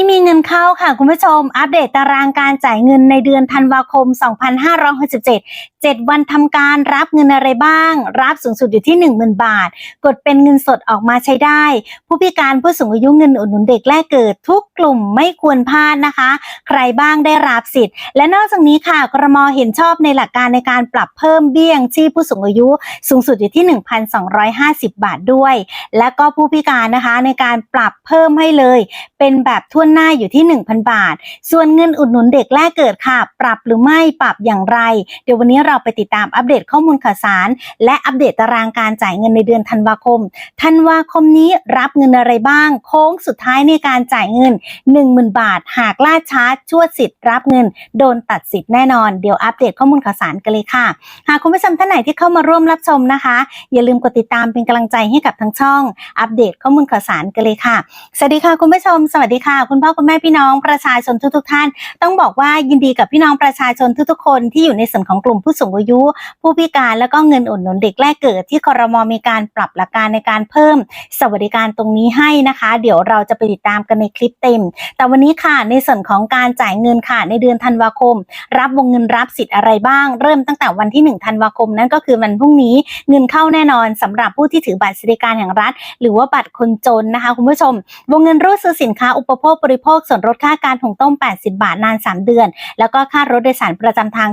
นี้มีเงินเข้าค่ะคุณผู้ชม อัปเดตตารางการจ่ายเงินในเดือนธันวาคม 2567 7 วันทำการรับเงินอะไรบ้าง รับสูงสุดอยู่ที่ 10,000 บาท กดเป็นเงินสดออกมาใช้ได้ ผู้พิการผู้สูงอายุเงินอุดหนุนเด็กแรกเกิด ทุกกลุ่มไม่ควรพลาดนะคะ ใครบ้างได้รับสิทธิ์ และนอกจากนี้ค่ะกรมเห็นชอบในหลักการในการปรับเพิ่มเบี้ยงชีพผู้สูงอายุ สูงสุดอยู่ที่ 1,250 บาทด้วย และก็ผู้พิการนะคะในการปรับเพิ่มให้เลย เป็นแบบทั่วหน้าอยู่ที่ 1,000 บาท ส่วนเงินอุดหนุนเด็กแรกเกิดค่ะ ปรับหรือไม่ปรับอย่างไร เดี๋ยววันนี้เราไปติดตามอัปเดตข้อมูลข่าวสาร และอัปเดตตารางการจ่ายเงินในเดือนธันวาคม ธันวาคมนี้รับเงินอะไรบ้าง โค้งสุดท้ายในการจ่ายเงิน 10,000 บาท หากล่าช้าชั่วสิทธิ์รับเงิน โดนตัดสิทธิ์แน่นอน เดี๋ยวอัปเดตข้อมูลข่าวสารกันเลยค่ะ หากคุณผู้ชมท่านไหนที่เข้ามาร่วมรับชมนะคะ อย่าลืมกดติดตามเป็นกำลังใจให้กับทั้งช่อง อัปเดตข้อมูลข่าวสารกันเลยค่ะ สวัสดีค่ะคุณผู้ชม สวัสดีค่ะคุณพ่อคุณแม่พี่น้องประชาชนทุกๆท่าน ต้องบอกว่ายินดีกับพี่น้องประชาชนทุกๆคนที่อยู่ในส่วนของกลุ่มผู้สูงอายุ ผู้พิการแล้วก็เงินอุดหนุนเด็กแรกเกิดที่คอรมอมีการปรับหลักการในการเพิ่ม สวัสดิการตรงนี้ให้นะคะ เดี๋ยวเราจะไปติดตามกันในคลิปเต็ม แต่วันนี้ค่ะในส่วนของการจ่ายเงินค่ะในเดือนธันวาคม รับวงเงินรับสิทธิ์อะไรบ้าง เริ่มตั้งแต่วันที่1ธันวาคมนั่นก็คือวันพรุ่งนี้เงินเข้าแน่นอนสำหรับผู้ที่ถือบัตรสวัสดิการแห่งรัฐ หรือว่าบัตรคนจนนะคะคุณผู้ชม วงเงินรูดซื้อสินค้าอุปโภคบริโภคส่วนลดค่าการหุงต้ม 80 บาทนาน 3 เดือน แล้วก็ค่ารถโดยสารประจำทาง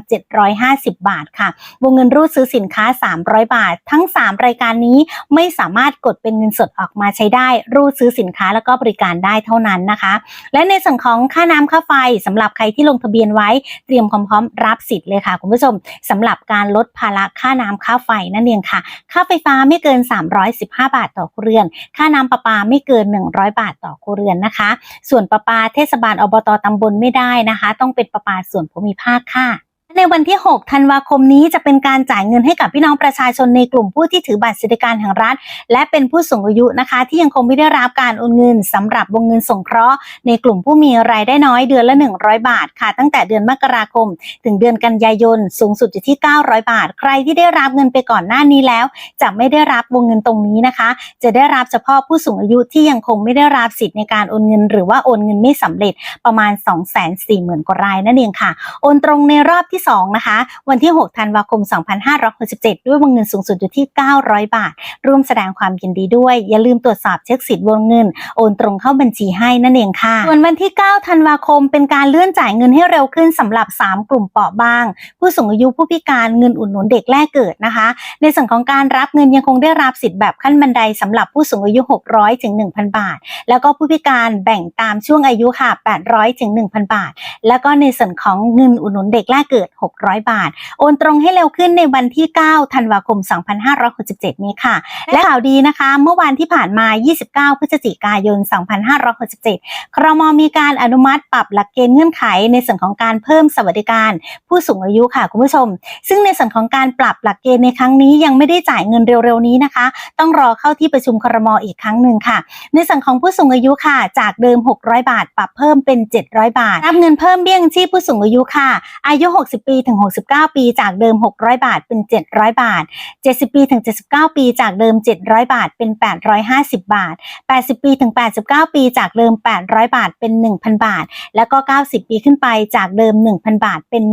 750 บาทค่ะ วงเงินรูดซื้อสินค้า 300 บาท ทั้ง 3 รายการนี้ไม่สามารถกดเป็นเงินสดออกมาใช้ได้ รูดซื้อสินค้าแล้วก็บริการได้เท่านั้นนะคะ และในส่วนของค่าน้ำค่าไฟสำหรับใครที่ลงทะเบียนไว้เตรียมความพร้อมรับสิทธิ์เลยค่ะคุณผู้ชมสำหรับการลดภาระค่าน้ำค่าไฟนั่นเองค่ะ ค่าไฟฟ้าไม่เกิน 315 บาทต่อครัวเรือน ค่าน้ำประปาไม่เกิน 100 บาทต่อครัวเรือนนะคะ ส่วนประปาเทศบาลอบตตำบลไม่ได้นะคะ ต้องเป็นประปาส่วนภูมิภาคค่ะ ในวันที่ 6 ธันวาคมนี้จะเป็นการจ่ายเงินให้กับพี่น้องประชาชนในกลุ่มผู้ที่ถือบัตรสวัสดิการแห่งรัฐ และเป็นผู้สูงอายุนะคะ ที่ยังคงไม่ได้รับการโอนเงินสำหรับวงเงินสงเคราะห์ ในกลุ่มผู้มีรายได้น้อยเดือนละ 100 บาทค่ะ ตั้งแต่เดือนมกราคม ถึงเดือนกันยายน สูงสุดอยู่ที่ 900 บาท ใครที่ได้รับเงินไปก่อนหน้านี้แล้ว จะไม่ได้รับวงเงินตรงนี้นะคะ จะได้รับเฉพาะผู้สูงอายุที่ยังคงไม่ได้รับสิทธิ์ในการโอนเงิน หรือว่าโอนเงินไม่สำเร็จประมาณ 240,000กว่ารายนั่นเองค่ะ โอนตรงในรอบที่2 นะคะ วันที่ 6 ธันวาคม 2567 ด้วยวงเงินสูงสุดอยู่ที่ 900 บาท ร่วมแสดงความยินดีด้วย อย่าลืมตรวจสอบเช็คสิทธิ์วงเงิน โอนตรงเข้าบัญชีให้นั่นเองค่ะ ส่วนวันที่ 9 ธันวาคม เป็นการเลื่อนจ่ายเงินให้เร็วขึ้นสำหรับ 3 กลุ่มเปราะบาง ผู้สูงอายุผู้พิการเงินอุดหนุนเด็กแรกเกิดนะคะ ในส่วนของการรับเงินยังคงได้รับสิทธิ์แบบขั้นบันไดสำหรับผู้สูงอายุ 600ถึง1,000 บาท แล้วก็ผู้พิการแบ่งตามช่วงอายุค่ะ 800ถึง1,000 บาท แล้วก็ในส่วนของเงินอุดหนุนเด็กแรกเกิด600 บาท โอนตรงให้เร็วขึ้นในวันที่ 9 ธันวาคม 2567 นี้ค่ะ และข่าวดีนะคะ เมื่อวันที่ผ่านมา 29 พฤศจิกายน 2567 ครมมีการอนุมัติปรับหลักเกณฑ์เงื่อนไข ในส่วนของการเพิ่มสวัสดิการ ผู้สูงอายุค่ะคุณผู้ชม ซึ่งในส่วนของการปรับหลักเกณฑ์ในครั้งนี้ยังไม่ได้จ่ายเงินเร็วๆนี้นะคะ ต้องรอเข้าที่ประชุมครมอีกครั้งหนึ่งค่ะ ในส่วนของผู้สูงอายุค่ะ จากเดิม 600 บาท ปรับเพิ่มเป็น 700 บาท รับเงินเพิ่มเบี้ยยังชีพผู้สูงอายุค่ะ อายุ 60ปีถึง 69 ปี จากเดิม 600 บาทเป็น 700 บาท 70 ปีถึง 79 ปี จากเดิม 700 บาทเป็น 850 บาท 80 ปีถึง 89 ปี จากเดิม 800 บาทเป็น 1,000 บาท แล้วก็ 90 ปีขึ้นไปจากเดิม 1,000 บาทเป็น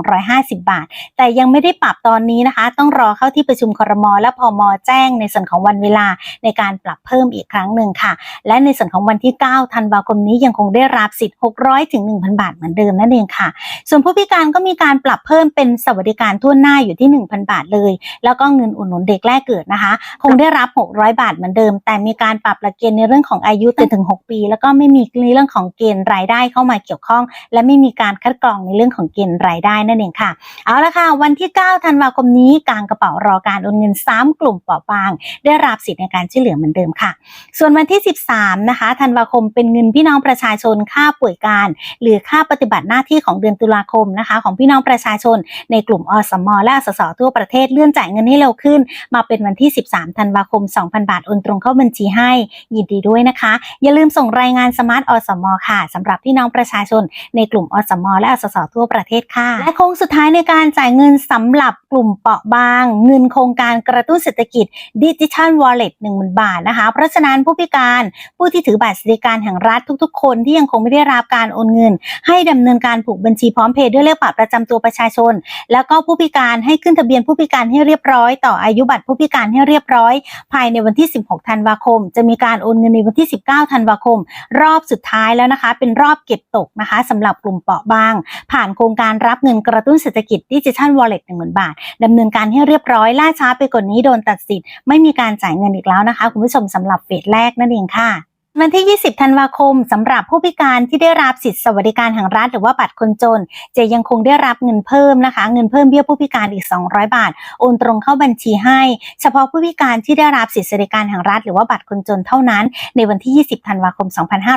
1,250 บาท แต่ยังไม่ได้ปรับตอนนี้นะคะ ต้องรอเข้าที่ประชุมครม และพอมแจ้งในส่วนของวันเวลาในการปรับเพิ่มอีกครั้งหนึ่งค่ะ และในส่วนของวันที่ 9 ธันวาคมนี้ยังคงได้รับสิทธิ์ 600 ถึง 1,000 บาทเหมือนเดิมนั่นเองค่ะ ส่วนผู้พิการก็มีการปรับเพิ่มเป็นสวัสดิการทั่วหน้าอยู่ที่ 1,000 บาทเลย แล้วก็เงินอุดหนุนเด็กแรกเกิดนะคะ คงได้รับ 600 บาทเหมือนเดิม แต่มีการปรับหลักเกณฑ์ในเรื่องของอายุถึง 6 ปี แล้วก็ไม่มีในเรื่องของเกณฑ์รายได้เข้ามาเกี่ยวข้อง และไม่มีการคัดกรองในเรื่องของเกณฑ์รายได้นั่นเองค่ะ เอาละค่ะ วันที่ 9 ธันวาคมนี้กลางกระเป๋ารอการโอนเงิน 3 กลุ่มเปราะบาง ได้รับสิทธิ์ในการช่วยเหลือเหมือนเดิมค่ะ ส่วนวันที่ 13 นะคะ ธันวาคมเป็นเงินพี่น้องประชาชนค่าป่วยการ หรือค่าปฏิบัติหน้าที่ของเดือนตุลาคมนะคะของพี่พี่น้องประชาชน ในกลุ่มอสมและสสทั่วประเทศเลื่อนจ่ายเงินให้เร็วขึ้น มาเป็นวันที่ 13 ธันวาคม 2,000 บาทโอนตรงเข้าบัญชีให้ ยินดีด้วยนะคะ อย่าลืมส่งรายงานสมาร์ทอสมค่ะสำหรับพี่น้องประชาชน ในกลุ่มอสมและสสทั่วประเทศค่ะ และโค้งสุดท้ายในการจ่ายเงินสำหรับกลุ่มเปราะบาง เงินโครงการกระตุ้นเศรษฐกิจดิจิทัลวอลเล็ต10,000บาทนะคะ เพราะฉะนั้นผู้พิการผู้ที่ถือบัตรสวัสดิการแห่งรัฐทุกๆ คนที่ยังคงไม่ได้รับการโอนเงิน ให้ดำเนินการผูกบัญชีพร้อมเพย์ด้วยเลขบัตรประจจำตัวประชาชน แล้วก็ผู้พิการให้ขึ้นทะเบียนผู้พิการให้เรียบร้อย ต่ออายุบัตรผู้พิการให้เรียบร้อย ภายในวันที่ 16 ธันวาคม จะมีการโอนเงินในวันที่ 19 ธันวาคม รอบสุดท้ายแล้วนะคะ เป็นรอบเก็บตกนะคะสำหรับกลุ่มเปราะบาง ผ่านโครงการรับเงินกระตุ้นเศรษฐกิจดิจิทัลวอลเล็ต10,000บาทดำเนินการให้เรียบร้อยล่าช้าไปกว่านี้โดนตัดสิทธิ์ไม่มีการจ่ายเงินอีกแล้วนะคะ คุณผู้ชมสำหรับเฟสแรกนั่นเองค่ะ วันที่ 20 ธันวาคม สำหรับผู้พิการที่ได้รับสิทธิสวัสดิการแห่งรัฐหรือว่าบัตรคนจน จะยังคงได้รับเงินเพิ่มนะคะ เงินเพิ่มเบี้ยผู้พิการอีก 200 บาท โอนตรงเข้าบัญชีให้ เฉพาะผู้พิการที่ได้รับสิทธิสวัสดิการแห่งรัฐหรือว่าบัตรคนจนเท่านั้น ในวันที่ 20 ธันวาคม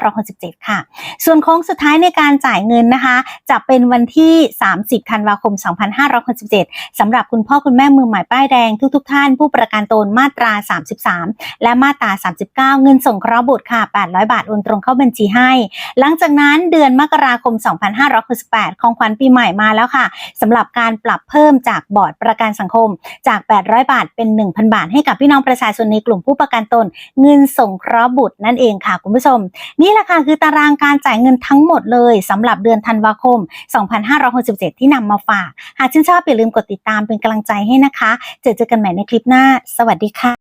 2567 ค่ะ ส่วนโค้งสุดท้ายในการจ่ายเงินนะคะ จะเป็นวันที่ 30 ธันวาคม 2567 สำหรับคุณพ่อคุณแม่มือใหม่ป้ายแดงทุก ๆทท่านผู้ประกันตนมาตรา 33 และมาตรา 39 เงินส่งเคราะห์บุตรค่ะ800 บาทโอนตรงเข้าบัญชีให้ หลังจากนั้นเดือนมกราคม 2568 ของขวัญปีใหม่มาแล้วค่ะสำหรับการปรับเพิ่มจากบอร์ดประกันสังคมจาก 800 บาทเป็น 1,000 บาท ให้กับพี่น้องประชาชนในกลุ่มผู้ประกันตน เงินส่งเคราะห์บุตรนั่นเองค่ะคุณผู้ชม นี่แหละค่ะคือตารางการจ่ายเงินทั้งหมดเลยสำหรับเดือนธันวาคม 2567 ที่นำมาฝาก หากชื่นชอบอย่าลืมกดติดตามเป็นกำลังใจให้นะคะ เจอเจอกันใหม่ในคลิปหน้า สวัสดีค่ะ